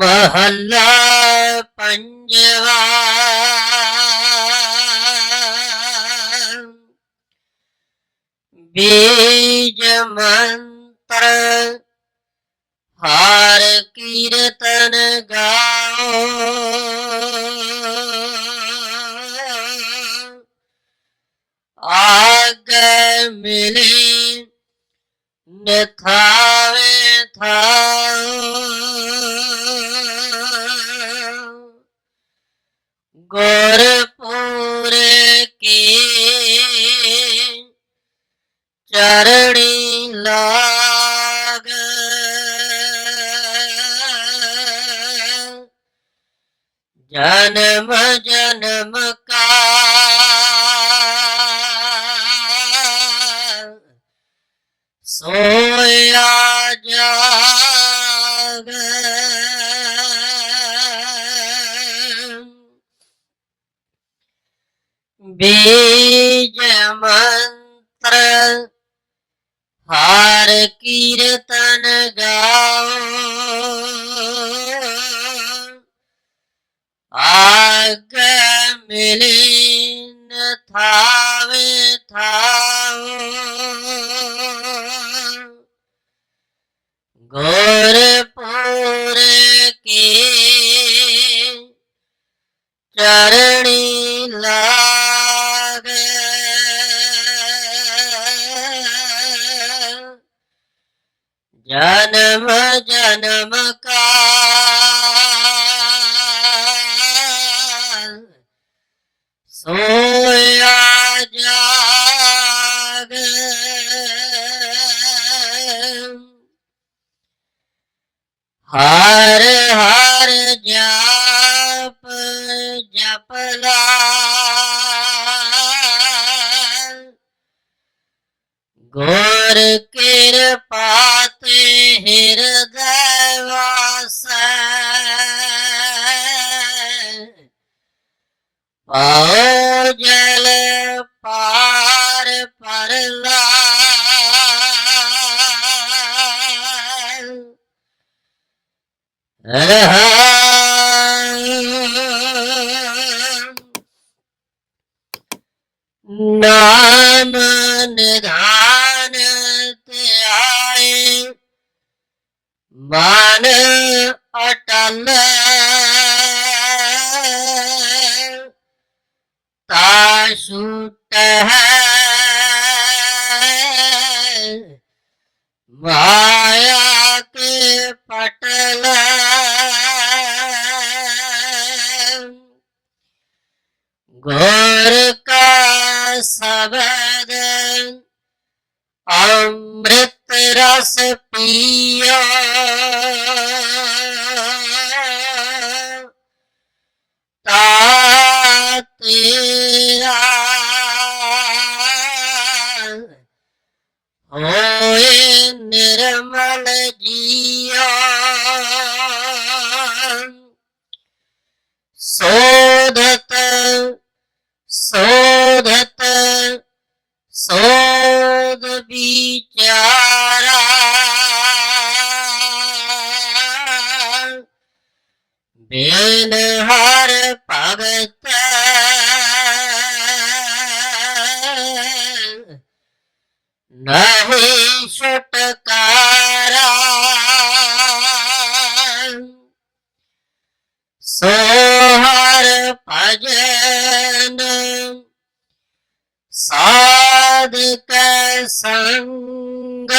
ਮਹੱਲਾ ਪੰਜਵਾ ਬੀਜ ਮੰਤਰ ਹਾਰ ਕੀਰਤਨ ਗਾਓ ਆਗ ਮਿਲੀ ਨਥਾਵੇ ਥਾਓ ਗੁਰਪੁਰ ਕੀ ਚਰਣੀ ਲਾਗ। ਜਨਮ ਜਨਮ ਕਾ ਸੋਇਆ ਜਾਗ। ਬੀਜ ਮੰਤਰ ਹਾਰ ਕੀਰਤਨ ਗਾਓ। ਆਗ ਮਿਲੀਨ ਥਾਵੇ ਥਾਓ। ਗੁਰਪੁਰ ਕੀ ਚਰਣੀ ਜਨਮ ਜਨਮ ਕਾ ਸੋਇਆ ਜਾਗ ਹਰ ਹਰ ਜਪ ਜਪਲਾ ਗੁਰ ਕਿਰਪਾ ਤੇ ਹਿਰਦੈ ਵਾਸੈ। ਪਾਉ ਜਲ ਪਾਰ ਪਰਲਾ ਰਹਾ ਨਾਮ ਨਿਧਾਨ ਮਨ ਅਟਲ। ਤਾ ਸੁਟ ਹੈ ਮਾਇਆ ਕੇ ਪਟਲ। ਗੁਰ ਕਾ ਸਬਦ ਅੰਮ੍ਰਿਤ ਰਸ ਪੀ। ਹੋਏ ਨਿਰਮਲ ਜੀਓ ਸੋਧਤ ਸੋਧਤ ਸੋਧ ਵਿਚਾਰਾ ਬੇਨ ਹਰ ਭਗਤ ਨਹੀਂ ਛੁਟਕਾਰਾ। ਸੋ ਹਰ ਭਜਨ ਸਾਧਕ ਸੰਗ।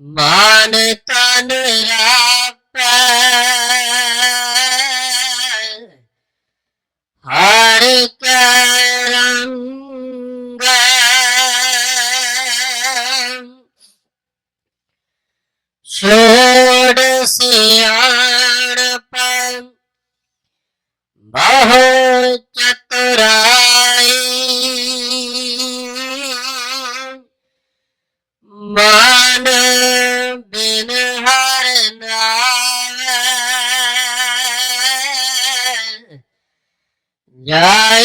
ਮਨ ਤਨ ਰਾਪੈ nhảy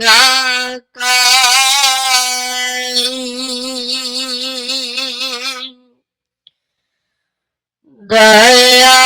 đã cay đời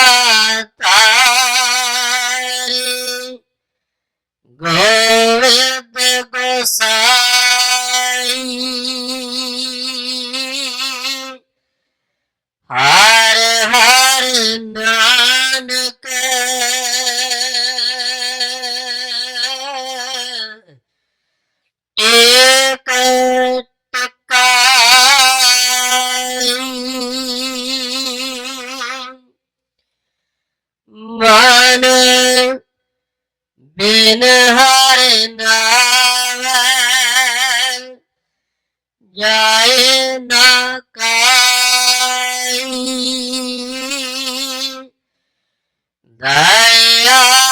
পারে না যায় না কাই দায়া